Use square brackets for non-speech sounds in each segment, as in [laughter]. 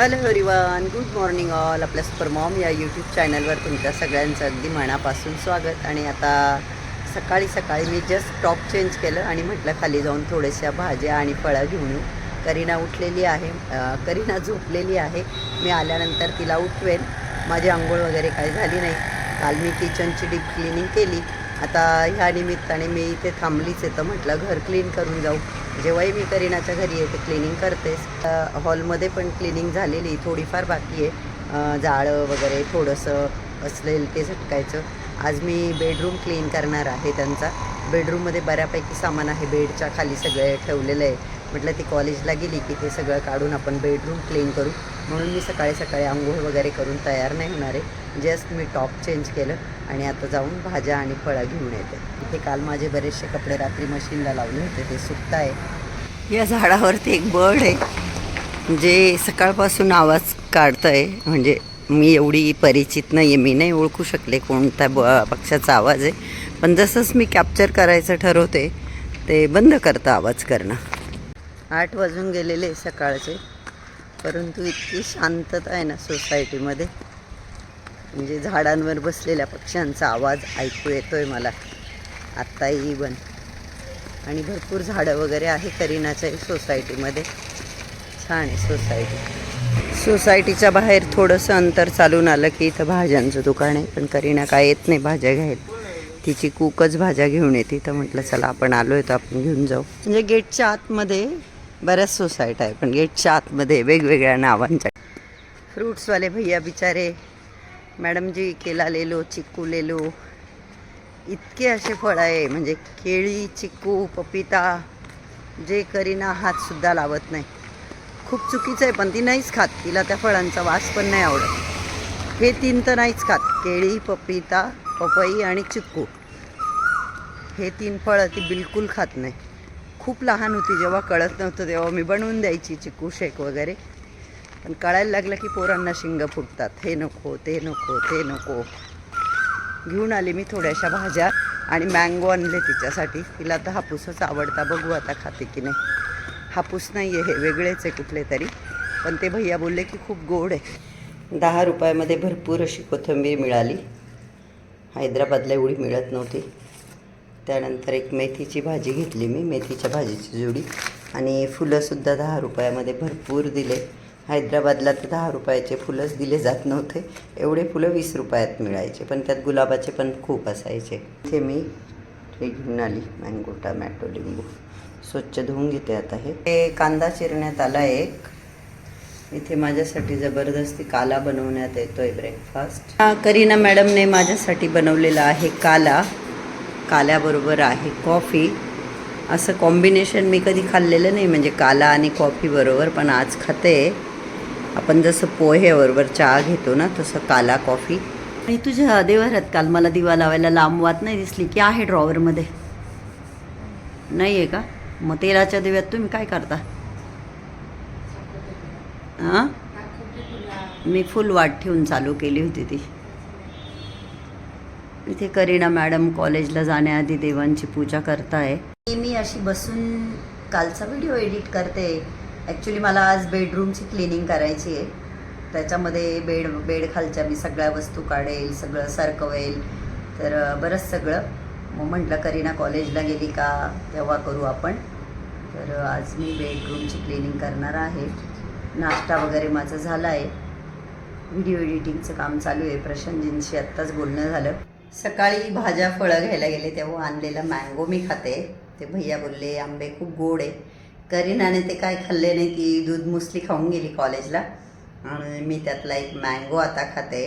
Hello everyone good morning all. आपल्या super mom या YouTube चॅनलवर तुमच्या सगळ्यांचं अगदी मनापासून स्वागत. आणि आता सकाळी सकाळी मी जस्ट टॉप चेंज केलं आणि म्हटलं खाली जाऊन थोड्याशा भाज्या आणि फळं घेऊन येऊ. करीना उठलेली आहे करीना झोपलेली आहे. मी आल्यानंतर तिला उठवेन. माझी आंघोळ वगैरे काही झाली नाही. काल मी किचनची डीप क्लिनिंग केली. आता ह्या निमित्ताने मी इथे थांबलीच येतं म्हटलं घर क्लीन करून जाऊ. जेव्हाही मी करीनाच्या घरी येते क्लिनिंग करतेस हॉलमध्ये पण क्लिनिंग झालेली थोडीफार बाकी आहे. जाळं वगैरे थोडंसं असलेलं ते झटकायचं. आज मी बेडरूम क्लीन करणार आहे त्यांचा. बेडरूममध्ये बऱ्यापैकी सामान आहे बेडच्या खाली सगळे ठेवलेलं आहे. म्हटलं ती कॉलेजला गेली की ते सगळं काढून आपण बेडरूम क्लीन करू. म्हणून मी सकाळी सकाळी आंघोळ वगैरे करून तयार नाही होणार आहे. जस्ट मी टॉप चेंज केलं. आणि आता जाऊन भाज्या आणि फळं घेऊन येते. इथे काल माझे बरेचसे कपडे रात्री मशीनला लावले होते ते सुकत आहे या झाडावरती एक बर्ड आहे जे सकाळपासून आवाज काढतं आहे म्हणजे मी एवढी परिचित नाही आहे मी नाही ओळखू शकले कोणता ब पक्षाचा आवाज आहे. पण जसंच मी कॅप्चर करायचं ठरवते ते बंद करतं आवाज करणं. आठ वाजून गेलेले सकाळचे परंतु इतकी शांतता आहे ना सोसायटीमध्ये म्हणजे झाडांवर बसलेल्या पक्ष्यांचा आवाज ऐकू येतो आहे मला. आत्ताही इवन आणि भरपूर झाडं वगैरे आहे करीनाच्या सोसायटीमध्ये. छान आहे सोसायटी. सोसायटीच्या बाहेर थोडंसं अंतर चालून आलं की इथं भाज्यांचं दुकान आहे पण करीना काय येत नाही भाज्या घ्यायला. तिची कूकच भाज्या घेऊन येते तर म्हटलं चला आपण आलो आहे तर आपण घेऊन जाऊ. म्हणजे गेटच्या आतमध्ये बऱ्याच सोसायटी आहे पण गेटच्या आतमध्ये वेगवेगळ्या नावांच्या. फ्रूट्सवाले भैया बिचारे मॅडम जी केला लेलो चिक्कू लेलो इतके असे फळ आहे म्हणजे केळी चिक्कू पपिता जे करीना हातसुद्धा लावत नाही. खूप चुकीचं आहे पण ती नाहीच खात. तिला त्या फळांचा वास पण नाही आवडत. हे तीन तर नाहीच खात. केळी पपिता पपई आणि चिक्कू. हे तीन फळं ती बिलकुल खात नाही. खूप लहान होती जेव्हा कळत नव्हतं तेव्हा मी बनवून द्यायची चिक्कू शेक वगैरे. पण कळायला लागलं की पोरांना शिंग फुटतात. हे नको ते नको ते नको. घेऊन आले मी थोड्याशा भाज्या आणि मँगो आणले तिच्यासाठी. तिला तर हापूसच आवडता बघू आता खाते की नाही. हापूस नाही आहे हे वेगळेच आहे कुठले तरी. पण ते भैया बोलले की खूप गोड आहे. दहा रुपयामध्ये भरपूर अशी कोथिंबीर मिळाली. हैदराबादला एवढी मिळत नव्हती. त्यानंतर एक मेथीची भाजी घेतली मी मेथीच्या भाजीची जोडी. आणि फुलंसुद्धा दहा रुपयामध्ये भरपूर दिले. हैदराबादला तर दहा रुपयाचे फुलंच दिले जात नव्हते. एवढे फुलं वीस रुपयात मिळायचे पण त्यात गुलाबाचे पण खूप असायचे. इथे मी हे घेऊन आली मँगो टमॅटो लिंबू. स्वच्छ धुवून घेते आता हे. ते कांदा चिरण्यात आला एक. इथे माझ्यासाठी जबरदस्ती काला बनवण्यात येतोय ब्रेकफास्ट करीना मॅडमने माझ्यासाठी बनवलेला आहे काला. काल्याबरोबर आहे कॉफी. असं कॉम्बिनेशन मी कधी खाल्लेलं नाही म्हणजे काला आणि कॉफी बरोबर पण आज खाते. आपण जसं पोहेबरोबर चहा घेतो ना तसं काला कॉफी. आणि तुझ्या देवाऱ्यात काल मला दिवा लावायला लांब वात नाही दिसली की आहे ड्रॉवरमध्ये? नाही आहे का? मग तेलाच्या दिव्यात तुम्ही काय करता? हां मी फुल वाट ठेवून चालू केली होती ती. इथे करीना मॅडम कॉलेजला जाण्याआधी देवांची पूजा करताय. मी अशी बसून कालचा व्हिडिओ एडिट करते. ॲक्च्युली मला आज बेडरूमची क्लिनिंग करायची आहे. त्याच्यामध्ये बेड बेड खालच्या मी सगळ्या वस्तू काढेल सगळं सरकवेल. तर बरंच सगळं. मग म्हटलं करीना कॉलेजला गेली का? तेव्हा करू आपण. तर आज मी बेडरूमची क्लिनिंग करणार आहे. नाश्ता वगैरे माझं झाला आहे व्हिडिओ एडिटिंगचं काम चालू आहे. प्रशांतजींशी आत्ताच बोलणं झालं. सकाळी भाज्या फळं घ्यायला गेले तेव्हा आणलेला मँगो मी खाते. ते भैया बोलले आंबे खूप गोड आहे. करीनाने ते काय खाल्ले नाही ती दूध मुसली खाऊन गेली कॉलेजला. आणि मी त्यातला एक मँगो आता खाते.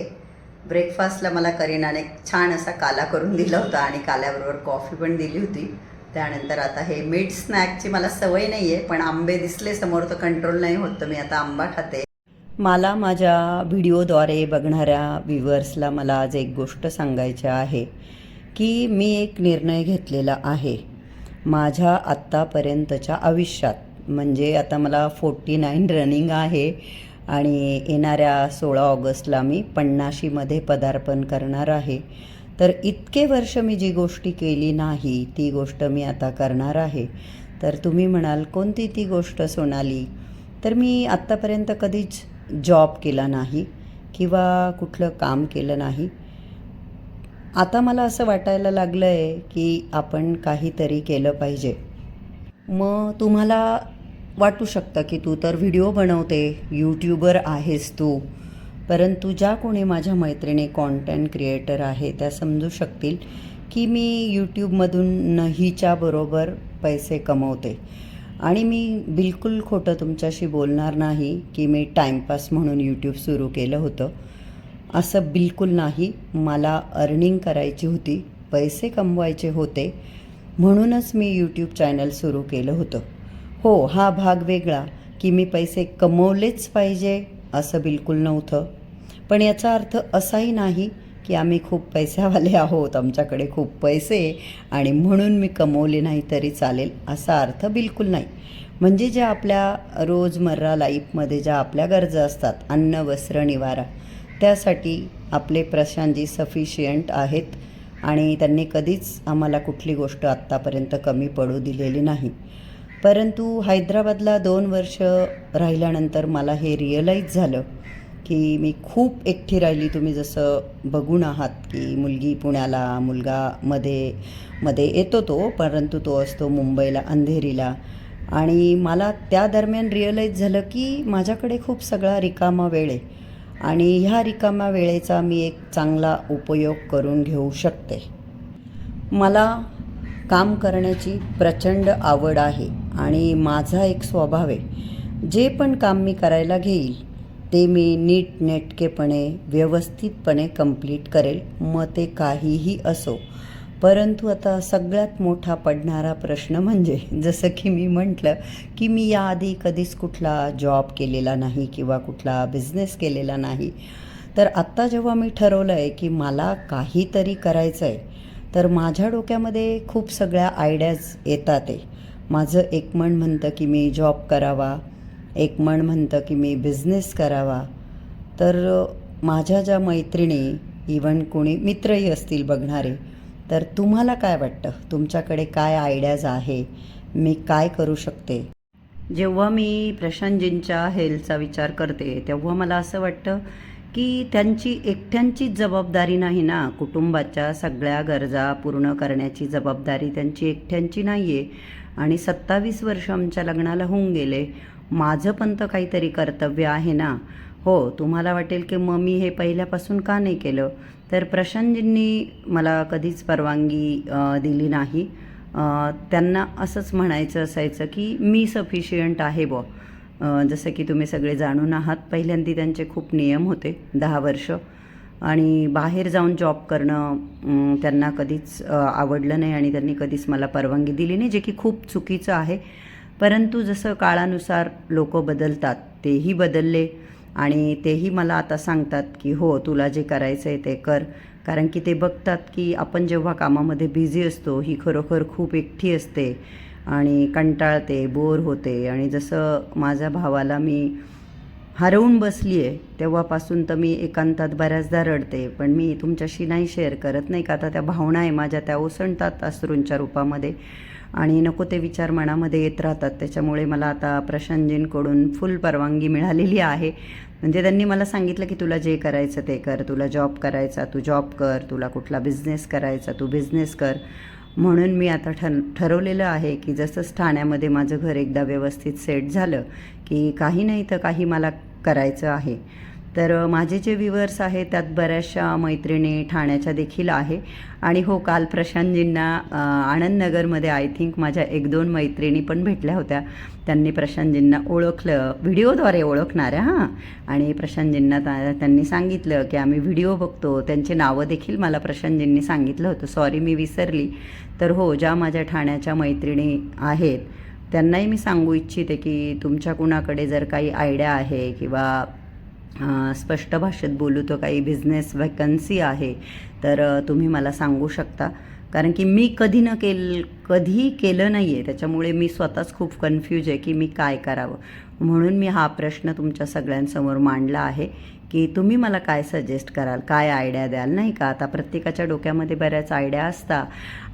ब्रेकफास्टला मला करीनाने छान असा काला करून दिला होता आणि काल्याबरोबर कॉफी पण दिली होती. त्यानंतर आता हे मीठ स्नॅकची मला सवय नाही आहे पण आंबे दिसले समोर तर कंट्रोल नाही होत तर मी आता आंबा खाते. मला माझ्या व्हिडिओद्वारे बघणाऱ्या व्ह्युअर्सला मला आज एक गोष्ट सांगायची आहे की मी एक निर्णय घेतलेला आहे. माझ्या आत्तापर्यंतच्या आयुष्यात. म्हणजे आता मला फोर्टी नाईन रनिंग आहे आणि येणाऱ्या सोळा ऑगस्टला मी पन्नाशीमध्ये पदार्पण करणार आहे. तर इतके वर्ष मी जी गोष्टी केली नाही ती गोष्ट मी आता करणार आहे. तर तुम्ही म्हणाल कोणती ती गोष्ट सोनाली? तर मी आत्तापर्यंत कधीच जॉब केला नाही किंवा कुठलं काम केलं नाही. आता मला असं वाटायला लागलं आहे की आपण काहीतरी केलं पाहिजे. मग तुम्हाला वाटू शकतं की तू तर व्हिडिओ बनवते यूट्यूबर आहेस तू. परंतु ज्या कोणी माझ्या मैत्रिणी कॉन्टेंट क्रिएटर आहे त्या समजू शकतील की मी यूट्यूबमधून नहीच्या बरोबर पैसे कमवते. आणि मी बिलकुल खोटं तुमच्याशी बोलणार नाही की मी टाईमपास म्हणून यूट्यूब सुरू केलं होतं. असं बिलकुल नाही. मला अर्निंग करायची होती पैसे कमवायचे होते म्हणूनच मी यूट्यूब चॅनल सुरू केलं होतं. हो हा भाग वेगळा की मी पैसे कमवलेच पाहिजे असं बिलकुल नव्हतं. पण याचा अर्थ असाही नाही की आम्ही खूप पैशावाले [laughs] आहोत आमच्याकडे खूप पैसे आणि म्हणून मी कमवले नाही तरी चालेल असा अर्थ बिलकुल नाही. म्हणजे ज्या आपल्या रोजमर्रा लाईफमध्ये ज्या आपल्या गरजा असतात अन्न वस्त्र निवारा त्यासाठी आपले प्रशांतजी सफिशियंट आहेत आणि त्यांनी कधीच आम्हाला कुठली गोष्ट आत्तापर्यंत कमी पडू दिलेली नाही. परंतु हैदराबादला दोन वर्ष राहिल्यानंतर मला हे रिअलाईज झालं की मी खूप एकटी राहिली. तुम्ही जसं बघून आहात की मुलगी पुण्याला मुलगा मध्ये मध्ये येतो तो परंतु तो असतो मुंबईला अंधेरीला. आणि मला त्या दरम्यान रिअलाईज झालं की माझ्याकडे खूप सगळा रिकामा वेळ आहे. आणि ह्या रिकाम्या वेळेचा मी एक चांगला उपयोग करून घेऊ शकते. मला काम करण्याची प्रचंड आवड आहे आणि माझा एक स्वभाव आहे. जे पण काम मी करायला घेईल ते मी नीट नेटकेपणे व्यवस्थितपणे कंप्लीट करेल मग ते काहीही असो. परंतु आता सगळ्यात मोठा पडणारा प्रश्न म्हणजे जसं की मी म्हटलं की मी याआधी कधीच कुठला जॉब केलेला नाही किंवा कुठला बिझनेस केलेला नाही. तर आत्ता जेव्हा मी ठरवलं आहे की मला काहीतरी करायचं आहे तर माझ्या डोक्यामध्ये खूप सगळ्या आयडियाज येतात आहे. माझं एक मन म्हणतं की मी जॉब करावा एक मन म्हणतं की मी बिझनेस करावा. तर माझ्या ज्या मैत्रिणी इवन कोणी मित्रही असतील बघणारे तर तुम्हाला काय वाटतं? तुमच्याकडे काय आयडियाज आहे? मी काय करू शकते? जेव्हा मी प्रशांतजींच्या हेल्थचा विचार करते तेव्हा मला असं वाटतं की त्यांची एकट्यांचीच जबाबदारी नाही ना. कुटुंबाच्या सगळ्या गरजा पूर्ण करण्याची जबाबदारी त्यांची एकट्यांची नाही आहे आणि सत्तावीस वर्ष आमच्या लग्नाला होऊन गेले. माझं पण तर काहीतरी कर्तव्य आहे ना. हो तुम्हाला वाटेल की मग मी हे पहिल्यापासून का नाही केलं? तर प्रशांतजींनी मला कधीच परवानगी दिली नाही. त्यांना असंच म्हणायचं असायचं की मी सफिशियंट आहे बॉ जसं की तुम्ही सगळे जाणून आहात पहिल्यांदी त्यांचे खूप नियम होते दहा वर्ष. आणि बाहेर जाऊन जॉब करणं त्यांना कधीच आवडलं नाही आणि त्यांनी कधीच मला परवानगी दिली नाही जे की खूप चुकीचं आहे. परंतु जसं काळानुसार लोक बदलतात तेही बदलले. आणि तेही मला आता सांगतात की हो तुला जे करायचं आहे ते कर. कारण की ते बघतात की आपण जेव्हा कामामध्ये बिझी असतो ही खरोखर खूप एकटी असते आणि कंटाळते बोर होते. आणि जसं माझ्या भावाला मी हरवून बसली आहे तेव्हापासून तर मी एकांतात बऱ्याचदा रडते. पण मी तुमच्याशी नाही शेअर करत नाही का? आता त्या भावना आहे माझ्या त्या ओसंडतात अश्रूंच्या रूपामध्ये. आणि नको ते विचार मनामध्ये येत राहतात. त्याच्यामुळे मला आता प्रशांतजींकडून फुल परवानगी मिळालेली आहे. म्हणजे त्यांनी मला सांगितलं की तुला जे करायचं ते कर. तुला जॉब करायचा तू जॉब कर. तुला कुठला बिझनेस करायचा तू बिझनेस कर. म्हणून मी आता ठर ठरवलेलं आहे की जसंच ठाण्यामध्ये माझं घर एकदा व्यवस्थित सेट झालं की काही नाही तर काही मला करायचं आहे. तर माझे जे व्ह्युअर्स आहेत त्यात बऱ्याचशा मैत्रिणी ठाण्याच्या देखील आहे. आणि हो काल प्रशांतजींना आनंदनगरमध्ये आय थिंक माझ्या एक दोन मैत्रिणी पण भेटल्या होत्या. त्यांनी प्रशांतजींना ओळखलं व्हिडिओद्वारे ओळखणाऱ्या हां. आणि प्रशांतजींना त्यांनी सांगितलं की आम्ही व्हिडिओ बघतो. त्यांचे नावं देखील मला प्रशांतजींनी सांगितलं होतं. सॉरी मी विसरली. तर हो ज्या माझ्या ठाण्याच्या मैत्रिणी आहेत त्यांनाही मी सांगू इच्छिते की तुमच्या कुणाकडे जर काही आयडिया आहे किंवा स्पष्ट भाषेत बोलू तर काही बिझनेस वॅकन्सी आहे तर तुम्ही मला सांगू शकता. कारण की मी कधी न केल कधी केलं नाही आहे त्याच्यामुळे मी स्वतःच खूप कन्फ्यूज आहे की मी काय करावं. म्हणून मी हा प्रश्न तुमच्या सगळ्यांसमोर मांडला आहे. की तुम्ही मला काय सजेस्ट कराल? काय आयडिया द्याल? नाही का? आता प्रत्येकाच्या डोक्यामध्ये बऱ्याच आयडिया असतात.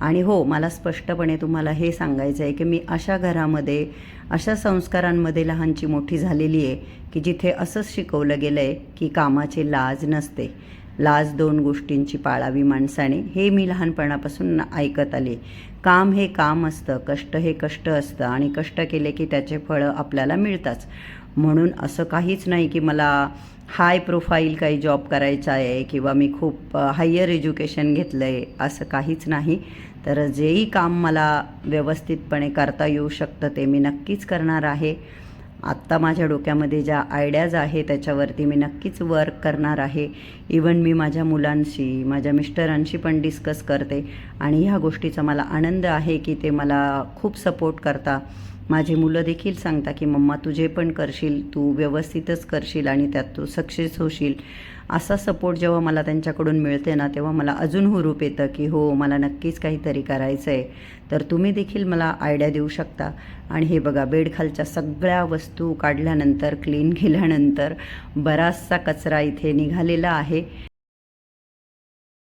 आणि हो मला स्पष्टपणे तुम्हाला हे सांगायचं आहे की मी अशा घरामध्ये अशा संस्कारांमध्ये लहानची मोठी झालेली आहे की जिथे असंच शिकवलं गेलं आहे की कामाची लाज नसते. लाज दोन गोष्टींची पाळावी माणसाने. हे मी लहानपणापासून ऐकत आले. काम हे काम असतं कष्ट हे कष्ट असतं आणि कष्ट केले की त्याचे फळं आपल्याला मिळतात म्हणून असं काहीच नाही की मला हाय प्रोफाईल काही जॉब करायचा आहे किंवा मी खूप हायर एज्युकेशन घेतलं आहे असं काहीच नाही. तर जेही काम मला व्यवस्थितपणे करता येऊ शकतं ते मी नक्कीच करणार आहे. आत्ता माझ्या डोक्यामध्ये ज्या आयडियाज आहे त्याच्यावरती मी नक्कीच वर्क करणार आहे. इवन मी माझ्या मुलांशी माझ्या मिस्टरांशी पण डिस्कस करते. आणि ह्या गोष्टीचा मला आनंद आहे की ते मला खूप सपोर्ट करता. माझी मुलं देखील सांगता की मम्मा तू जे पण करशील तू व्यवस्थितच करशील आणि त्यात तू सक्सेस होशील. असा सपोर्ट जेव्हा मला त्यांच्याकडून मिळते ना तेव्हा मला अजून हुरूप येतं की हो मला नक्कीच काहीतरी करायचं आहे तर तुम्ही देखील मला आयडिया देऊ शकता. आणि हे बघा बेडखालच्या सगळ्या वस्तू काढल्यानंतर क्लीन केल्यानंतर बराचसा कचरा इथे निघालेला आहे.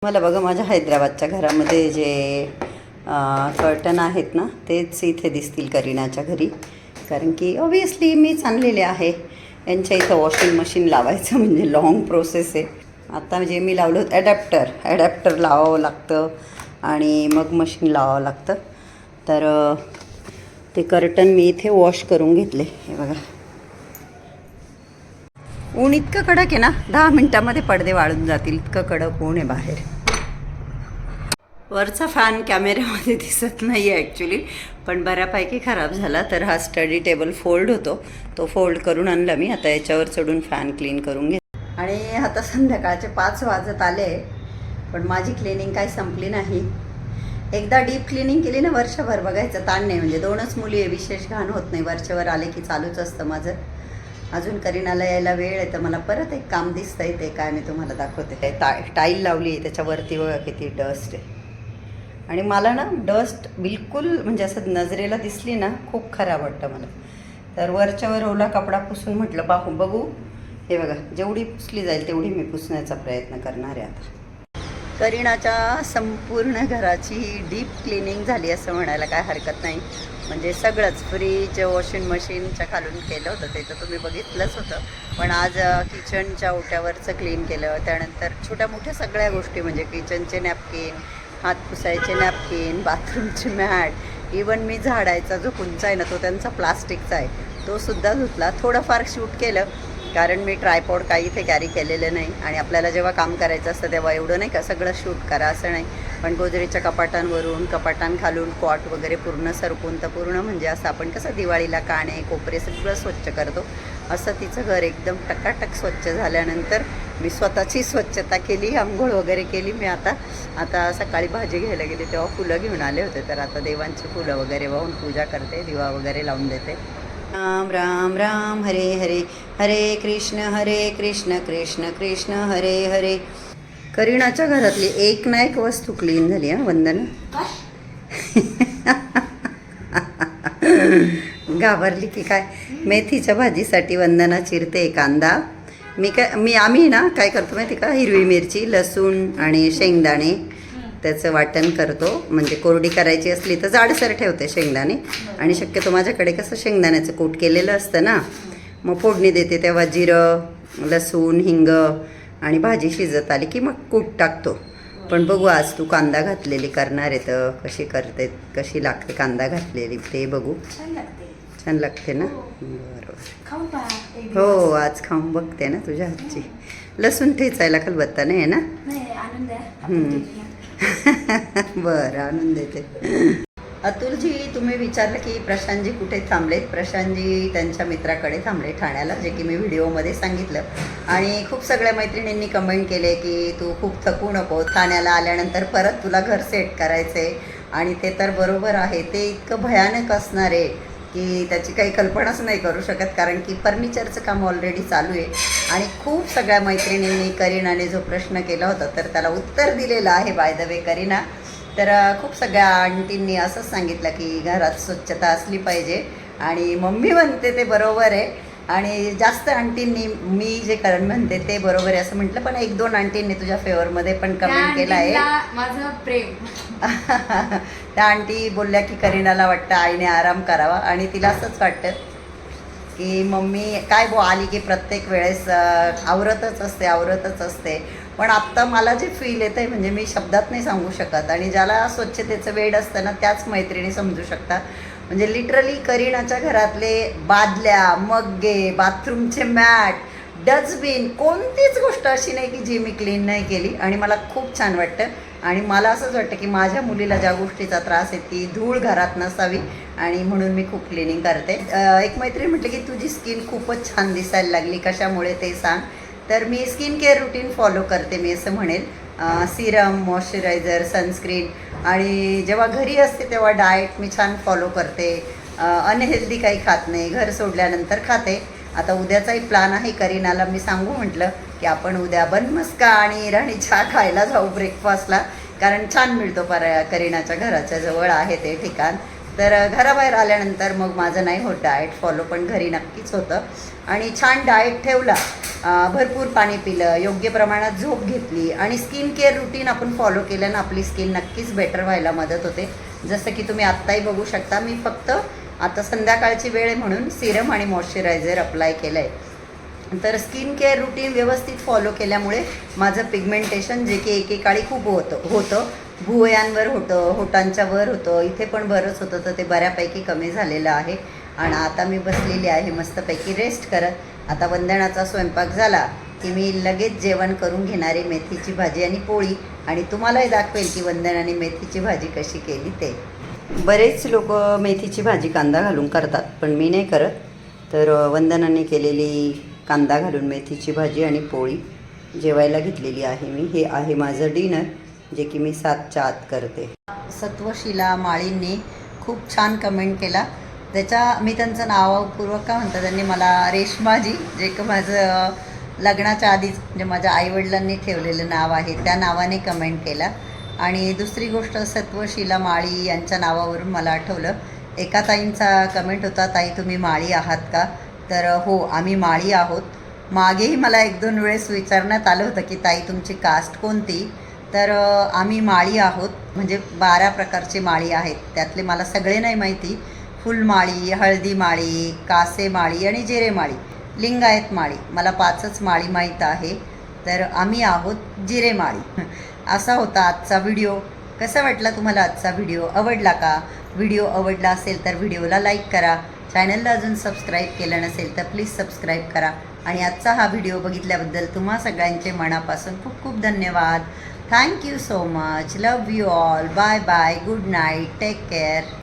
मला बघा माझ्या हैदराबादच्या घरामध्ये जे कर्टन आहेत ना तेच इथे दिसतील करीनाच्या घरी. कारण की ऑबियसली मीच आणलेले आहे. यांच्या इथं वॉशिंग मशीन लावायचं म्हणजे लॉंग प्रोसेस आहे. आता जे मी लावलं होतं ॲडॅप्टर ॲडॅप्टर लावावं लागतं आणि मग मशीन लावावं लागतं. तर ते कर्टन मी इथे वॉश करून घेतले. हे बघा. ऊन इतकं कडक आहे ना दहा मिनटामध्ये पडदे वाळून जातील. इतकं कडक ऊन आहे बाहेर. वरचा फॅन कॅमेऱ्यामध्ये दिसत नाही आहे ॲक्च्युली पण बऱ्यापैकी खराब झाला. तर हा स्टडी टेबल फोल्ड होतो. तो फोल्ड करून आणला मी. आता याच्यावर चढून फॅन क्लीन करून घेत. आणि आता संध्याकाळचे पाच वाजत आले. पण माझी क्लिनिंग काय संपली नाही. एकदा डीप क्लिनिंग केली ना वर्षभर. बघायचं ताण नाही. म्हणजे दोनच मुली आहे. विशेष घाण होत नाही. वरच्यावर आले की चालूच असतं माझं. अजून करीनाला यायला वेळ आहे. तर मला परत एक काम दिसतंय ते काय मी तुम्हाला दाखवते. टा टाईल लावली आहे. त्याच्यावरती बघा किती डस्ट आहे. आणि मला ना डस्ट बिलकुल म्हणजे असं नजरेला दिसली ना खूप खराब वाटतं मला. तर वरच्यावर ओला कपडा पुसून म्हटलं पाहू बघू. हे बघा जेवढी पुसली जाईल तेवढी मी पुसण्याचा प्रयत्न करणार आहे आता. करीनाच्या संपूर्ण घराची डीप क्लिनिंग झाली असं म्हणायला काय हरकत नाही. म्हणजे सगळंच फ्रीज वॉशिंग मशीनच्या खालून केलं होतं ते तर तुम्ही बघितलंच होतं. पण आज किचनच्या ओट्यावरचं क्लीन केलं. त्यानंतर छोट्या मोठ्या सगळ्या गोष्टी म्हणजे किचनचे नॅपकिन हात पुसायचे नॅपकिन बाथरूमचे मॅट इवन मी झाडायचा जो कुंचा आहे ना तो त्यांचा प्लास्टिकचा आहे. तो सुद्धा धुतला. थोडंफार शूट केलं कारण मी ट्रायपॉड काही इथे कॅरी केलेलं नाही. आणि आपल्याला जेव्हा काम करायचं असतं तेव्हा एवढं नाही का सगळं शूट करा असं नाही. पण गोदरेच्या कपाटांवरून कपाटांखालून कॉट वगैरे पूर्ण सरकून तर पूर्ण म्हणजे असं आपण कसं दिवाळीला काणे कोपरे सगळं स्वच्छ करतो. असं तिचं घर एकदम टकाटक स्वच्छ झाल्यानंतर मी स्वतःची स्वच्छता केली आंघोळ वगैरे केली. मी आता आता सकाळी भाजी घ्यायला गेली तेव्हा फुलं घेऊन आले होते. तर आता देवांची फुलं वगैरे वाहून पूजा करते दिवा वगैरे लावून देते. राम राम राम हरे हरे. हरे कृष्ण हरे कृष्ण कृष्ण कृष्ण हरे हरे. करीणाच्या घरातली एक ना एक वस्तू क्लीन झाली हा वंदना. [laughs] घाबरली की काय? मेथीच्या भाजीसाठी वंदना चिरते कांदा. मी काय मी आम्ही ना काय करतो माहिती का? हिरवी मिरची लसूण आणि शेंगदाणे त्याचं वाटण करतो. म्हणजे कोरडी करायची असली तर जाडसर ठेवते शेंगदाणे. आणि शक्यतो माझ्याकडे कसं शेंगदाण्याचं कूट केलेलं असतं ना मग फोडणी देते तेव्हा जिरं लसूण हिंग आणि भाजी शिजत आली की मग कूट टाकतो. पण बघू आज तू कांदा घातलेली करणार आहे तर कशी करते कशी लागते कांदा घातलेली ते बघू. छान लागते ना. बरोबर. हो. आज खाऊन बघते ना तुझ्या हातची. लसूण ठेचायला खलबत्ता नाही आहे. ना. [laughs] बरं आणून देते अतुलजी तुम्ही विचारलं की प्रशांतजी कुठे थांबलेत? प्रशांतजी त्यांच्या मित्राकडे थांबले ठाण्याला जे की मी व्हिडिओमध्ये सांगितलं. आणि खूप सगळ्या मैत्रिणींनी कमेंट केले की तू खूप थकू नको. ठाण्याला आल्यानंतर परत तुला घर सेट करायचं आहे आणि ते तर बरोबर आहे. ते इतकं भयानक असणार. आहे की त्याची काही कल्पनाच नाही करू शकत कारण की फर्निचरचं काम ऑलरेडी चालू आहे. आणि खूप सगळ्या मैत्रिणींनी करीनाने जो प्रश्न केला होता तर त्याला उत्तर दिलेलं आहे बाय द वे करीना. तर खूप सगळ्या आंटींनी असंच सांगितलं की घरात स्वच्छता असली पाहिजे. आणि मम्मी म्हणते ते बरोबर आहे. आणि जास्त आंटींनी मी जे करण म्हणते ते बरोबर आहे असं म्हटलं पण एक दोन आंटींनी तुझ्या फेवरमध्ये पण कमेंट केलं आहे. माझं प्रेम. [laughs] त्या आंटी बोलल्या की करीनाला वाटतं आईने आराम करावा आणि तिला असंच वाटतं की मम्मी काय बो आली की प्रत्येक वेळेस आवरतच असते आवरतच असते. पण आत्ता मला जे फील येतं आहे म्हणजे मी शब्दात नाही सांगू शकत आणि ज्याला स्वच्छतेचं वेड असतं ना त्याच मैत्रिणी समजू शकतात. म्हणजे लिटरली करीनाच्या घरातले बादल्या मग्गे बाथरूमचे मॅट डस्टबिन कोणतीच गोष्ट अशी नाही की जी मी क्लीन नाही केली. आणि मला खूप छान वाटतं. आणि मला असंच वाटतं की माझ्या मुलीला ज्या गोष्टीचा त्रास आहे ती धूळ घरात नसावी. आणि म्हणून मी खूप क्लिनिंग करते. एक मैत्रीण म्हटलं की तुझी स्किन खूपच छान दिसायला लागली. कशामुळे ते सांग. तर मी स्किन केअर रुटीन फॉलो करते मी असं म्हणेल. सिरम मॉइश्चरायझर सनस्क्रीन आणि जेव्हा घरी असते तेव्हा डाएट मी छान फॉलो करते. अनहेल्दी काही खात नाही. घर सोडल्यानंतर खाते. आता उद्याचाही प्लॅन आहे करीनाला. मी सांगू म्हटलं की आपण उद्या बनमस्का आणि इराणी चहा खायला जाऊ ब्रेकफास्टला कारण छान मिळतो पर करीनाच्या घराच्या जवळ आहे ते ठिकाण. तर घराबाहेर आल्यानंतर मग माझं नाही होत डाएट फॉलो पण घरी नक्कीच होतं. आणि छान डाएट ठेवला भरपूर पाणी पिलं योग्य प्रमाणात झोप घेतली आणि स्किन केअर रुटीन आपण फॉलो केलं आपली स्किन नक्कीच बेटर व्हायला मदत होते. जसं की तुम्ही आत्ताही बघू शकता मी फक्त आता संध्याकाळची वेळ म्हणून सिरम आणि मॉइश्चरायझर अप्लाय केलं आहे तर स्किन केअर रुटीन व्यवस्थित फॉलो केल्यामुळे माझं पिगमेंटेशन जे की एकेकाळी खूप होतं होतं भुवयांवर होतं होटांच्या वर होतं इथे पण बरंच होतं तर ते बऱ्यापैकी कमी झालेलं आहे. आणि आता मी बसलेली आहे मस्तपैकी रेस्ट करत. आता वंदनाचा स्वयंपाक झाला की मी लगेच जेवण करून घेणारी मेथीची भाजी आणि पोळी. आणि तुम्हालाही दाखवेल की वंदनाने मेथीची भाजी कशी केली ते. बरेच लोक मेथीची भाजी कांदा घालून करतात पण मी नाही करत. तर वंदनाने केलेली कांदा घालून मेथीची भाजी आणि पोळी जेवायला घेतलेली आहे मी. हे आहे माझं डिनर जे की मी सातच्या आत करते. सत्वशिला माळींनी खूप छान कमेंट केला. त्याच्या मी त्यांचं नावपूर्वक का म्हणतात त्यांनी मला रेशमाजी जे का माझं लग्नाच्या आधीच म्हणजे माझ्या आईवडिलांनी ठेवलेलं नाव आहे त्या नावाने कमेंट केला. आणि दुसरी गोष्ट सत्वशिला माळी यांच्या नावावरून मला आठवलं. एका ताईंचा कमेंट होता ताई तुम्ही माळी आहात का? तर हो आम्ही माळी आहोत. मागेही मला एक दोन वेळेस विचारण्यात आलं होतं की ताई तुमची कास्ट कोणती? तर आम्ही माळी आहोत. म्हणजे बारा प्रकारचे माळी आहेत त्यातले मला सगळे नाही माहिती. फुलमाळी हळदीमाळी कासेमाळी आणि जिरेमाळी लिंगायत माळी मला पाचच माळी माहीत आहे तर आम्ही आहोत जिरेमाळी. असा होता आजचा व्हिडिओ. कसा वाटला तुम्हाला आजचा व्हिडिओ? आवडला का? व्हिडिओ आवडला असेल तर व्हिडिओला लाईक करा. चॅनलला अजून सबस्क्राईब केलं नसेल तर प्लीज सबस्क्राईब करा. आणि आजचा हा व्हिडिओ बघितल्याबद्दल तुम्हा सगळ्यांचे मनापासून खूप खूप धन्यवाद. Thank you so much. Love you all. Bye bye. Good night. Take care.